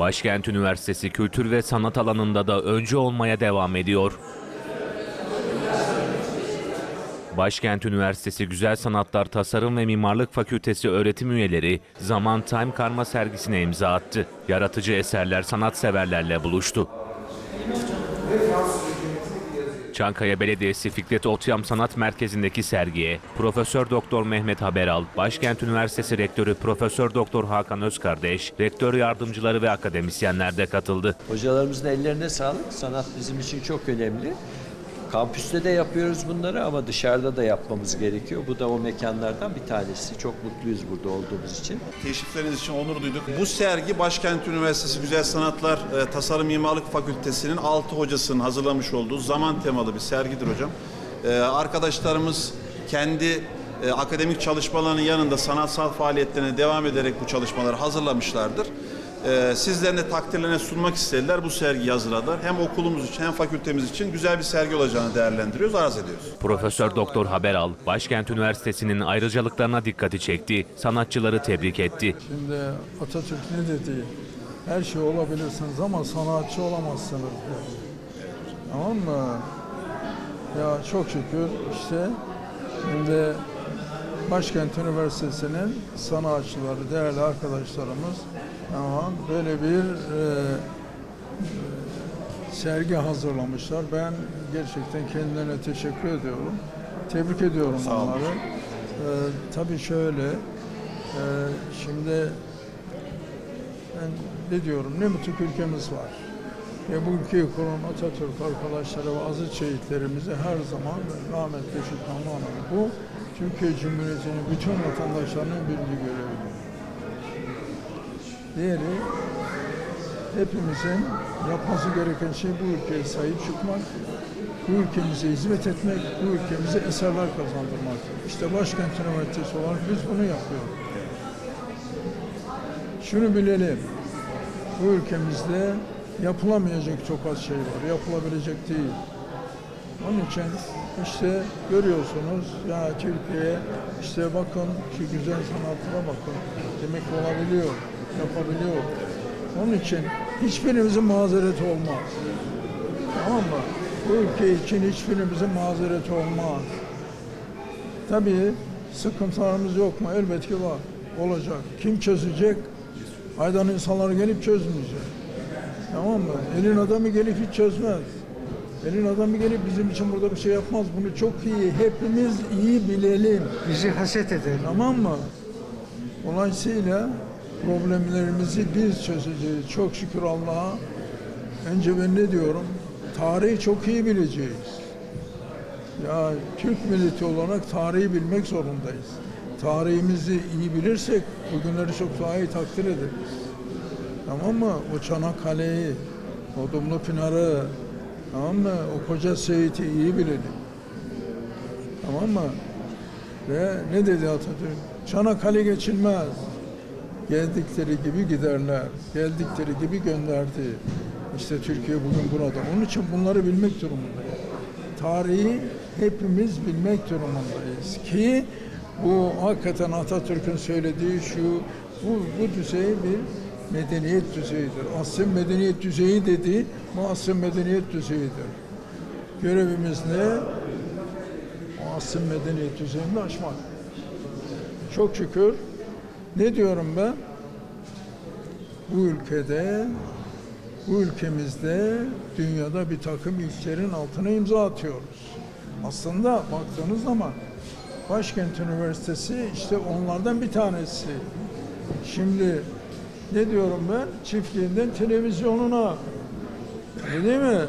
Başkent Üniversitesi kültür ve sanat alanında da öncü olmaya devam ediyor. Başkent Üniversitesi Güzel Sanatlar Tasarım ve Mimarlık Fakültesi öğretim üyeleri Zaman Time Karma sergisine imza attı. Yaratıcı eserler sanatseverlerle buluştu. Çankaya Belediyesi Fikret Otyam Sanat Merkezi'ndeki sergiye Profesör Doktor Mehmet Haberal, Başkent Üniversitesi Rektörü Profesör Doktor Hakan Özkardeş, rektör yardımcıları ve akademisyenler de katıldı. Hocalarımızın ellerine sağlık. Sanat bizim için çok önemli. Kampüste de yapıyoruz bunları ama dışarıda da yapmamız gerekiyor. Bu da o mekanlardan bir tanesi. Çok mutluyuz burada olduğumuz için. Teşrifleriniz için onur duyduk. Bu sergi Başkent Üniversitesi Güzel Sanatlar e, Tasarım Mimarlık Fakültesi'nin 6 hocasının hazırlamış olduğu zaman temalı bir sergidir hocam. E, arkadaşlarımız kendi e, akademik çalışmalarının yanında sanatsal faaliyetlerine devam ederek bu çalışmaları hazırlamışlardır. E, sizlerin de takdirlerine sunmak istediler. Bu sergiyi hazırladılar. Hem okulumuz için hem fakültemiz için güzel bir sergi olacağını değerlendiriyoruz, arz ediyoruz. Profesör Doktor Haberal, Başkent Üniversitesi'nin ayrıcalıklarına dikkati çekti, sanatçıları tebrik etti. Şimdi Atatürk ne dedi? Her şey olabilirsiniz ama sanatçı olamazsınız dedi. Tamam mı? Ya çok şükür işte şimdi Başkent Üniversitesi'nin sanatçıları, değerli arkadaşlarımız tamam, böyle bir e, e, sergi hazırlamışlar. Ben gerçekten kendilerine teşekkür ediyorum. Tebrik ediyorum Sağ olun. onları. E, tabii şöyle, e, şimdi ben ne diyorum, ne mutlu ki ülkemiz var. Ve bu ülkeyi kuran Atatürk arkadaşları ve aziz şehitlerimizi her zaman rahmetle şükranla analım. Bu Türkiye Cumhuriyeti'nin bütün vatandaşlarının bildiği görevidir. Diğeri hepimizin yapması gereken şey bu ülkeye sahip çıkmak, bu ülkemize hizmet etmek, bu ülkemize eserler kazandırmak. İşte Başkent Üniversitesi olarak biz bunu yapıyoruz. Şunu bilelim, bu ülkemizde yapılamayacak çok az şey var, yapılabilecek değil. Onun için işte görüyorsunuz ya Türkiye işte bakın şu güzel sanatlara bakın demek olabiliyor, yapabiliyor. Onun için hiçbirimizin mazereti olmaz. Tamam mı? Bu ülke için hiçbirimizin mazereti olmaz. Tabii sıkıntılarımız yok mu? Elbette ki var. Olacak. Kim çözecek? Aydan insanlar gelip çözmeyecek. Tamam mı? Elin adamı gelip hiç çözmez. Elin adamı gelip bizim için burada bir şey yapmaz. Bunu çok iyi, hepimiz iyi bilelim. Bizi haset edelim. Tamam mı? Dolayısıyla problemlerimizi biz çözeceğiz. Çok şükür Allah'a. Önce ben ne diyorum? Tarihi çok iyi bileceğiz. Ya Türk milleti olarak tarihi bilmek zorundayız. Tarihimizi iyi bilirsek bugünleri çok daha iyi takdir ederiz. Tamam mı? O Çanakkale'yi, o Dumlu Pınar'ı, tamam mı? O koca Seyit'i iyi bilelim. Tamam mı? Ve ne dedi Atatürk? Çanakkale geçilmez. Geldikleri gibi giderler. Geldikleri gibi gönderdi. İşte Türkiye bugün burada. Onun için bunları bilmek durumundayız. Tarihi hepimiz bilmek durumundayız ki bu hakikaten Atatürk'ün söylediği şu bu, bu düzey bir medeniyet düzeyidir. Asrın medeniyet düzeyi dedi, bu asrın medeniyet düzeyidir. Görevimiz ne? O asrın medeniyet düzeyini aşmak. Çok şükür ne diyorum ben? Bu ülkede, bu ülkemizde dünyada bir takım ilklerin altına imza atıyoruz. Aslında baktığınız zaman Başkent Üniversitesi işte onlardan bir tanesi. Şimdi ne diyorum ben? Çiftliğinden televizyonuna. Öyle değil mi?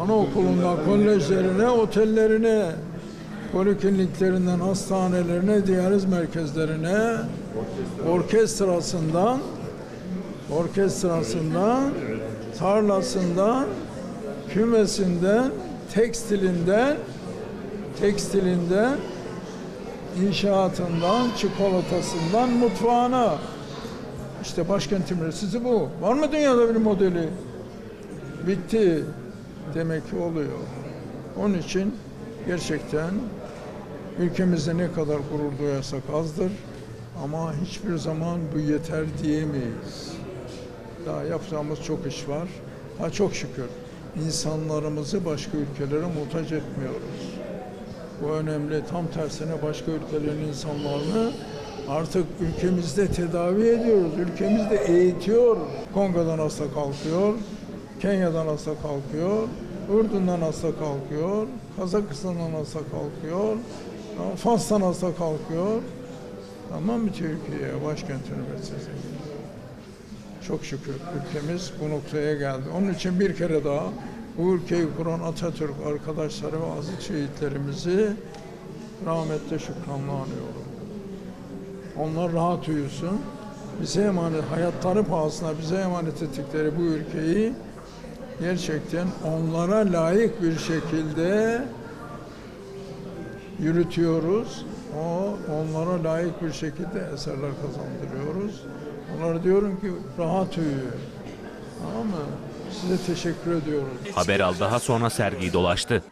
Anaokulundan kolejlerine, otellerine, polikliniklerinden hastanelerine, diyaliz merkezlerine, orkestrasından, orkestrasından, tarlasından, kümesinden, tekstilinden, tekstilinden, inşaatından, çikolatasından, mutfağına. İşte başkent üniversitesi bu. Var mı dünyada bir modeli? Bitti demek ki oluyor. Onun için gerçekten ülkemizde ne kadar gurur duyarsak azdır ama hiçbir zaman bu yeter diyemeyiz. Daha yapacağımız çok iş var. Ha çok şükür insanlarımızı başka ülkelere muhtaç etmiyoruz. Bu önemli. Tam tersine başka ülkelerin insanlarını artık ülkemizde tedavi ediyoruz. Ülkemizde eğitiyoruz. Kongo'dan hasta kalkıyor, Kenya'dan hasta kalkıyor, Ürdün'den hasta kalkıyor, Kazakistan'dan hasta kalkıyor, Fas'tan hasta kalkıyor. Tamam mı Türkiye'ye, başkent üniversitesi? Çok şükür ülkemiz bu noktaya geldi. Onun için bir kere daha bu ülkeyi kuran Atatürk arkadaşları ve aziz şehitlerimizi rahmetle şükranla anıyorum. Onlar rahat uyusun. Bize emanet, hayatları pahasına bize emanet ettikleri bu ülkeyi gerçekten onlara layık bir şekilde yürütüyoruz. O onlara layık bir şekilde eserler kazandırıyoruz. Onlara diyorum ki rahat uyuyun. Tamam mı? Size teşekkür ediyoruz. Haberal daha sonra sergiyi dolaştı.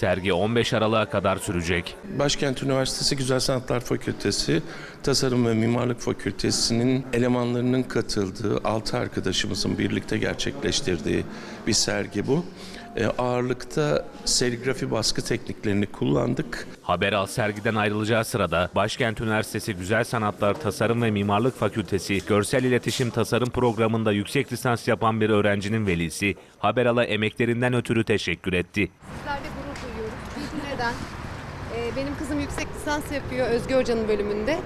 Sergi 15 Aralık'a kadar sürecek. Başkent Üniversitesi Güzel Sanatlar Fakültesi Tasarım ve Mimarlık Fakültesi'nin elemanlarının katıldığı, altı arkadaşımızın birlikte gerçekleştirdiği bir sergi bu. E, ağırlıkta serigrafi baskı tekniklerini kullandık. Haberal sergiden ayrılacağı sırada Başkent Üniversitesi Güzel Sanatlar Tasarım ve Mimarlık Fakültesi Görsel İletişim Tasarım programında yüksek lisans yapan bir öğrencinin velisi Haberal'a emeklerinden ötürü teşekkür etti. Sizlerle. Neden? Ee, benim kızım yüksek lisans yapıyor Özge Hoca'nın bölümünde.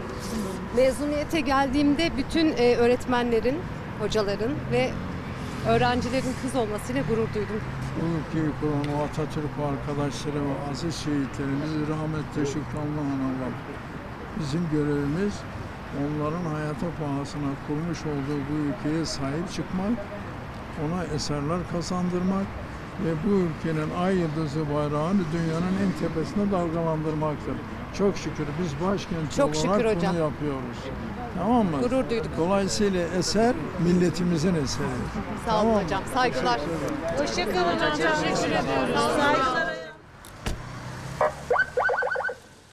Mezuniyete geldiğimde bütün e, öğretmenlerin, hocaların ve öğrencilerin kız olmasıyla gurur duydum. Bu ülkeyi kuran Atatürk arkadaşları ve aziz şehitlerimizi rahmetle şükranla analım. Bizim görevimiz onların hayata pahasına kurmuş olduğu bu ülkeye sahip çıkmak, ona eserler kazandırmak ve bu ülkenin ay yıldızı bayrağını dünyanın en tepesine dalgalandırmaktır. Çok şükür biz başkent Çok olarak şükür bunu hocam. yapıyoruz. Tamam mı? Gurur duyduk. Dolayısıyla eser milletimizin eseri. Sağ olun Tamam. hocam. Saygılar. Hoşçakalın hocam. Teşekkür ediyoruz. Saygılar.